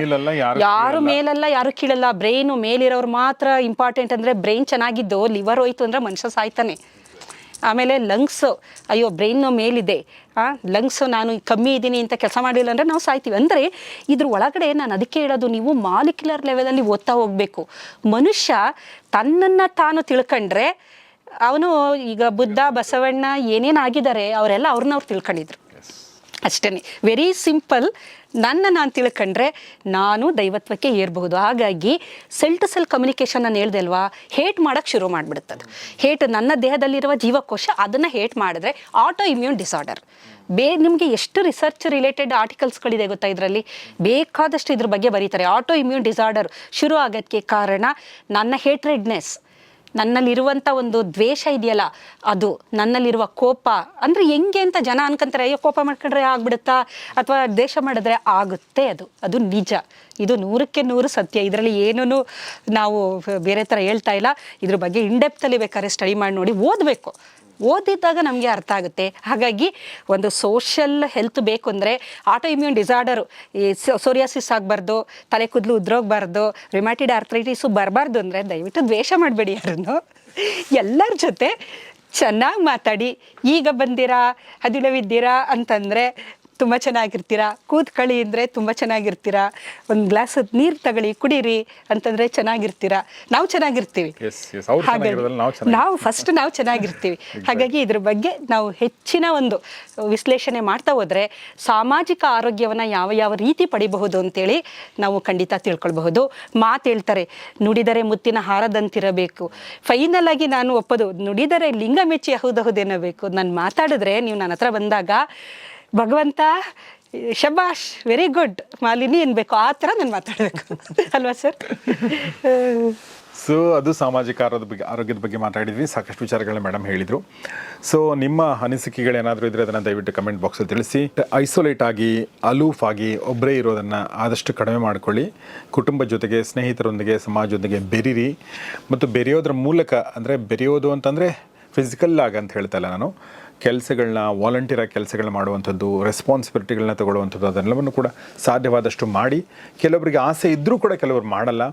ಯಾರು ಮೇಲಲ್ಲ ಯಾರು ಕೀಳಲ್ಲ. ಬ್ರೈನು ಮೇಲಿರೋರು ಮಾತ್ರ ಇಂಪಾರ್ಟೆಂಟ್ ಅಂದ್ರೆ ಬ್ರೈನ್ ಚೆನ್ನಾಗಿದ್ದು ಲಿವರ್ ಹೋಯ್ತು ಅಂದ್ರೆ ಮನುಷ್ಯ ಸಾಯ್ತಾನೆ. ಆಮೇಲೆ ಲಂಗ್ಸು ಅಯ್ಯೋ ಬ್ರೈನ್ ಮೇಲಿದೆ. ಲಂಗ್ಸು ನಾನು ಕಮ್ಮಿ ಇದ್ದೀನಿ ಅಂತ ಕೆಲಸ ಮಾಡಿಲ್ಲ ಅಂದರೆ ನಾವು ಸಾಯ್ತೀವಿ. ಅಂದರೆ ಇದ್ರ ಒಳಗಡೆ ನಾನು ಅದಕ್ಕೆ ಹೇಳೋದು ನೀವು ಮಾಲಿಕ್ಯುಲರ್ ಲೆವೆಲಲ್ಲಿ ಓದ್ತಾ ಹೋಗಬೇಕು. ಮನುಷ್ಯ ತನ್ನನ್ನು ತಾನು ತಿಳ್ಕೊಂಡ್ರೆ ಅವನು ಈಗ ಬುದ್ಧ ಬಸವಣ್ಣ ಏನೇನು ಆಗಿದ್ದಾರೆ ಅವರೆಲ್ಲ ಅವ್ರನ್ನ ಅವ್ರು ತಿಳ್ಕೊಂಡಿದ್ರು. ಅಷ್ಟೇ ವೆರಿ ಸಿಂಪಲ್ ನನ್ನ ನಾನು ತಿಳ್ಕೊಂಡ್ರೆ ನಾನು ದೈವತ್ವಕ್ಕೆ ಏರ್ಬಹುದು. ಹಾಗಾಗಿ ಸೆಲ್ ಟು ಸೆಲ್ ಕಮ್ಯುನಿಕೇಷನ್ ನಾನು ಹೇಳ್ದೆ ಅಲ್ವಾ? ಹೇಟ್ ಮಾಡೋಕ್ಕೆ ಶುರು ಮಾಡಿಬಿಡುತ್ತದೆ. ಹೇಟ್ ನನ್ನ ದೇಹದಲ್ಲಿರುವ ಜೀವಕೋಶ ಅದನ್ನು ಹೇಟ್ ಮಾಡಿದ್ರೆ ಆಟೋ ಇಮ್ಯೂನ್ ಡಿಸಾರ್ಡರ್ ಬೇ ನಿಮಗೆ ಎಷ್ಟು ರಿಸರ್ಚ್ ರಿಲೇಟೆಡ್ ಆರ್ಟಿಕಲ್ಸ್ಗಳಿದೆ ಗೊತ್ತಾ ಇದರಲ್ಲಿ? ಬೇಕಾದಷ್ಟು ಇದ್ರ ಬಗ್ಗೆ ಬರೀತಾರೆ. ಆಟೋ ಇಮ್ಯೂನ್ ಡಿಸಾರ್ಡರ್ ಶುರು ಆಗೋದಕ್ಕೆ ಕಾರಣ ನನ್ನ ಹೇಟ್ರೆಡ್ನೆಸ್ ನನ್ನಲ್ಲಿರುವಂಥ ಒಂದು ದ್ವೇಷ ಇದೆಯಲ್ಲ, ಅದು ನನ್ನಲ್ಲಿರುವ ಕೋಪ. ಅಂದರೆ ಹೆಂಗೆ ಅಂತ ಜನ ಅನ್ಕೊಂತಾರೆ, ಅಯ್ಯೋ ಕೋಪ ಮಾಡ್ಕೊಂಡ್ರೆ ಆಗ್ಬಿಡುತ್ತಾ? ಅಥವಾ ದ್ವೇಷ ಮಾಡಿದ್ರೆ ಆಗುತ್ತೆ ಅದು. ಅದು ನಿಜ. ಇದು ನೂರಕ್ಕೆ ನೂರು ಸತ್ಯ. ಇದರಲ್ಲಿ ಏನೂ ನಾವು ಬೇರೆ ಥರ ಹೇಳ್ತಾ ಇಲ್ಲ. ಇದ್ರ ಬಗ್ಗೆ ಇಂಡೆಪ್ತಲ್ಲಿ ಬೇಕಾದ್ರೆ ಸ್ಟಡಿ ಮಾಡಿ ನೋಡಿ, ಓದಬೇಕು. ಓದಿದ್ದಾಗ ನಮಗೆ ಅರ್ಥ ಆಗುತ್ತೆ. ಹಾಗಾಗಿ ಒಂದು ಸೋಷಲ್ ಹೆಲ್ತ್ ಬೇಕು ಅಂದರೆ ಆಟೋ ಇಮ್ಯೂನ್ ಡಿಸಾರ್ಡರು ಈ ಸೋರಿಯಾಸಿಸ್ ಆಗಬಾರ್ದು, ತಲೆ ಕೂದಲು ಉದ್ರೋಗಬಾರ್ದು ರಿಮ್ಯಾಟಿಡ್ ಆರ್ಥ್ರೈಟಿಸು ಬರಬಾರ್ದು ಅಂದರೆ ದಯವಿಟ್ಟು ದ್ವೇಷ ಮಾಡಬೇಡಿ ಯಾರನ್ನು. ಎಲ್ಲರ ಜೊತೆ ಚೆನ್ನಾಗಿ ಮಾತಾಡಿ, ಈಗ ಬಂದಿರಾ ಹದಿಲವಿದ್ದೀರಾ ಅಂತಂದರೆ ತುಂಬ ಚೆನ್ನಾಗಿರ್ತೀರಾ? ಕೂತ್ಕಳಿ ಅಂದರೆ ತುಂಬ ಚೆನ್ನಾಗಿರ್ತೀರಾ? ಒಂದು ಗ್ಲಾಸ್ ನೀರು ತಗೊಳ್ಳಿ ಕುಡೀರಿ ಅಂತಂದರೆ ಚೆನ್ನಾಗಿರ್ತೀರಾ? ನಾವು ಚೆನ್ನಾಗಿರ್ತೀವಿ. ನಾವು ಫಸ್ಟ್ ನಾವು ಚೆನ್ನಾಗಿರ್ತೀವಿ. *laughs* ಹಾಗಾಗಿ ಇದ್ರ ಬಗ್ಗೆ ನಾವು ಹೆಚ್ಚಿನ ಒಂದು ವಿಶ್ಲೇಷಣೆ ಮಾಡ್ತಾ ಹೋದರೆ ಸಾಮಾಜಿಕ ಆರೋಗ್ಯವನ್ನು ಯಾವ ಯಾವ ರೀತಿ ಪಡಿಬಹುದು ಅಂತೇಳಿ ನಾವು ಖಂಡಿತ ತಿಳ್ಕೊಳ್ಬಹುದು. ಮಾತು ಹೇಳ್ತಾರೆ ನುಡಿದರೆ ಮುತ್ತಿನ ಹಾರದಂತಿರಬೇಕು. ಫೈನಲ್ ಆಗಿ ನಾನು ಒಪ್ಪದು ನುಡಿದರೆ ಲಿಂಗ ಮೆಚ್ಚಿ ಹೌದಹುದೇನಬೇಕು ನಾನು ಮಾತಾಡಿದ್ರೆ ನೀವು ನನ್ನ ಹತ್ರ ಬಂದಾಗ ಭಗವಂತ ಶಬಾಷ್ ವೆರಿ ಗುಡ್ ಮಾಲಿನಿ ಅನ್ಬೇಕು ಆ ಥರ ನಾನು ಮಾತಾಡಬೇಕು. ಅಲ್ವಾ ಸರ್ ಸೊ ಅದು ಸಾಮಾಜಿಕ ಆರೋಗ್ಯದ ಬಗ್ಗೆ ಆರೋಗ್ಯದ ಬಗ್ಗೆ ಮಾತಾಡಿದ್ವಿ. ಸಾಕಷ್ಟು ವಿಚಾರಗಳನ್ನ ಮೇಡಮ್ ಹೇಳಿದರು. ಸೊ ನಿಮ್ಮ ಅನಿಸಿಕೆಗಳೇನಾದರೂ ಇದ್ದರೆ ಅದನ್ನು ದಯವಿಟ್ಟು ಕಮೆಂಟ್ ಬಾಕ್ಸಲ್ಲಿ ತಿಳಿಸಿ. ಐಸೋಲೇಟ್ ಆಗಿ ಅಲೂಫ್ ಆಗಿ ಒಬ್ಬರೇ ಇರೋದನ್ನು ಆದಷ್ಟು ಕಡಿಮೆ ಮಾಡಿಕೊಳ್ಳಿ. ಕುಟುಂಬ ಜೊತೆಗೆ, ಸ್ನೇಹಿತರೊಂದಿಗೆ ಸಮಾಜದೊಂದಿಗೆ ಬೆರೀರಿ. ಮತ್ತು ಬೆರೆಯೋದ್ರ ಮೂಲಕ, ಅಂದರೆ ಬೆರೆಯೋದು ಅಂತಂದರೆ ಫಿಸಿಕಲ್ ಆಗಿ ಅಂತ ಹೇಳ್ತಾ ಇಲ್ಲ ನಾನು. ಕೆಲಸಗಳನ್ನ ವಾಲಂಟಿಯರ್ ಆಗಿ ಕೆಲಸಗಳನ್ನ ಮಾಡುವಂಥದ್ದು ರೆಸ್ಪಾನ್ಸಿಬಿಲಿಟಿಗಳನ್ನ ತಗೊಳ್ಳುವಂಥದ್ದು ಅದೆಲ್ಲವನ್ನು ಕೂಡ ಸಾಧ್ಯವಾದಷ್ಟು ಮಾಡಿ. ಕೆಲವರಿಗೆ ಆಸೆ ಇದ್ದರೂ ಕೂಡ ಕೆಲವರು ಮಾಡಲ್ಲ.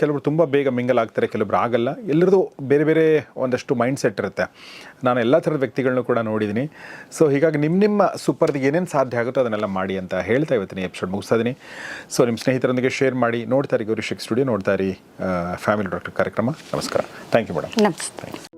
ಕೆಲವರು ತುಂಬ ಬೇಗ ಮಿಂಗಲ್ ಆಗ್ತಾರೆ ಕೆಲವರು ಆಗಲ್ಲ. ಎಲ್ಲರದು ಬೇರೆ ಬೇರೆ ಒಂದಷ್ಟು ಮೈಂಡ್ ಸೆಟ್ ಇರುತ್ತೆ. ನಾನು ಎಲ್ಲ ಥರದ ವ್ಯಕ್ತಿಗಳನ್ನೂ ಕೂಡ ನೋಡಿದ್ದೀನಿ. ಸೊ ಹೀಗಾಗಿ ನಿಮ್ಮ ನಿಮ್ಮ ಸೂಪರ್ದಿಗೆ ಏನೇನು ಸಾಧ್ಯ ಆಗುತ್ತೋ ಅದನ್ನೆಲ್ಲ ಮಾಡಿ ಅಂತ ಹೇಳ್ತಾ ಇವತ್ತಿನ ಎಪಿಸೋಡ್ ಮುಗಿಸ್ತಾ ಇದ್ದೀನಿ ಸೊ ನಿಮ್ಮ ಸ್ನೇಹಿತರೊಂದಿಗೆ ಶೇರ್ ಮಾಡಿ ನೋಡ್ತಾರೆ ಗೌರಿ ಸ್ಟುಡಿಯೋ ನೋಡ್ತಾ ಇರಿ ಫ್ಯಾಮಿಲಿ ಡಾಕ್ಟರ್ ಕಾರ್ಯಕ್ರಮ. ನಮಸ್ಕಾರ. ಥ್ಯಾಂಕ್ ಯು ಮೇಡಮ್ ನಮಸ್ತೆ.